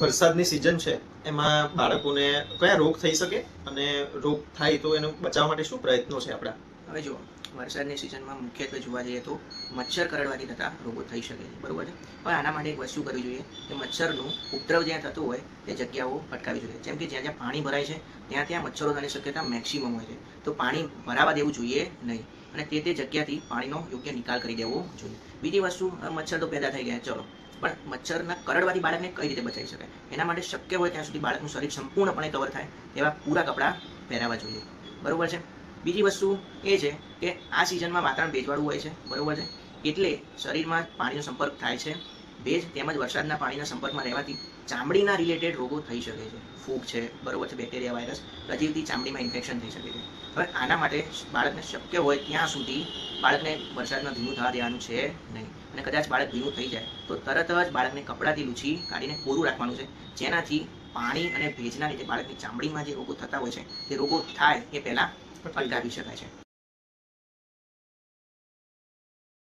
વરસાદની સિઝન છે, એમાં બાળકોને કયા રોગ થઈ શકે અને રોગ થાય તો એનો બચાવવા માટે શું પ્રયત્નો છે આપણા? હવે જુઓ, વરસાદની સિઝનમાં મુખ્યત્વે જોવા જઈએ તો મચ્છર કરડવાથી થતા રોગો થઈ શકે છે, બરોબર છે? પણ આના માટે એક વસ્તુ કરવી જોઈએ કે મચ્છરનું ઉપદ્રવ જ્યાં થતું હોય, તે જગ્યાઓ અટકાવી જોઈએ. જેમ કે જ્યાં જ્યાં પાણી ભરાય છે, ત્યાં ત્યાં મચ્છરો થવાની શક્યતા મેક્સિમમ હોય છે. તો પાણી ભરાવા દેવું જોઈએ નહીં અને તે તે જગ્યાથી પાણીનો યોગ્ય નિકાલ કરી દેવો જોઈએ. બીજી વસ્તુ મચ્છર તો પેદા થઈ ગયા, ચલો. પણ મચ્છરના કરડવાથી બાળકને કઈ રીતે બચાવી શકાય એના માટે શક્ય હોય ત્યાં સુધી બાળકનું શરીર સંપૂર્ણપણે કવર થાય એવા પૂરા કપડાં પહેરાવવા જોઈએ. બરાબર છે? બીજી વસ્તુ એ છે કે આ સિઝનમાં વાતાવરણ ભેજવાળું હોય છે. બરાબર છે? એટલે શરીરમાં પાણીનો સંપર્ક થાય છે. ભેજ તેમજ વરસાદના પાણીના સંપર્કમાં રહેવાથી ચામડીના રિલેટેડ રોગો થઈ શકે છે. ફૂગ છે, બરોબર છે? બેક્ટેરિયા વાયરસ રજીવથી ચામડીમાં ઇન્ફેક્શન થઈ શકે છે. હવે આના માટે બાળકને શક્ય હોય ત્યાં સુધી બાળકને વરસાદમાં ભીનું થવા દેવાનું છે નહીં. અને કદાચ બાળક ભીનું થઈ જાય તો તરત જ બાળકને કપડાથી લૂછી કાઢીને કોરું રાખવાનું છે. જેનાથી પાણી અને ભેજના લીધે બાળકની ચામડીમાં જે રોગો થતા હોય છે તે રોગો થાય એ પહેલાં અટકાવી શકાય છે.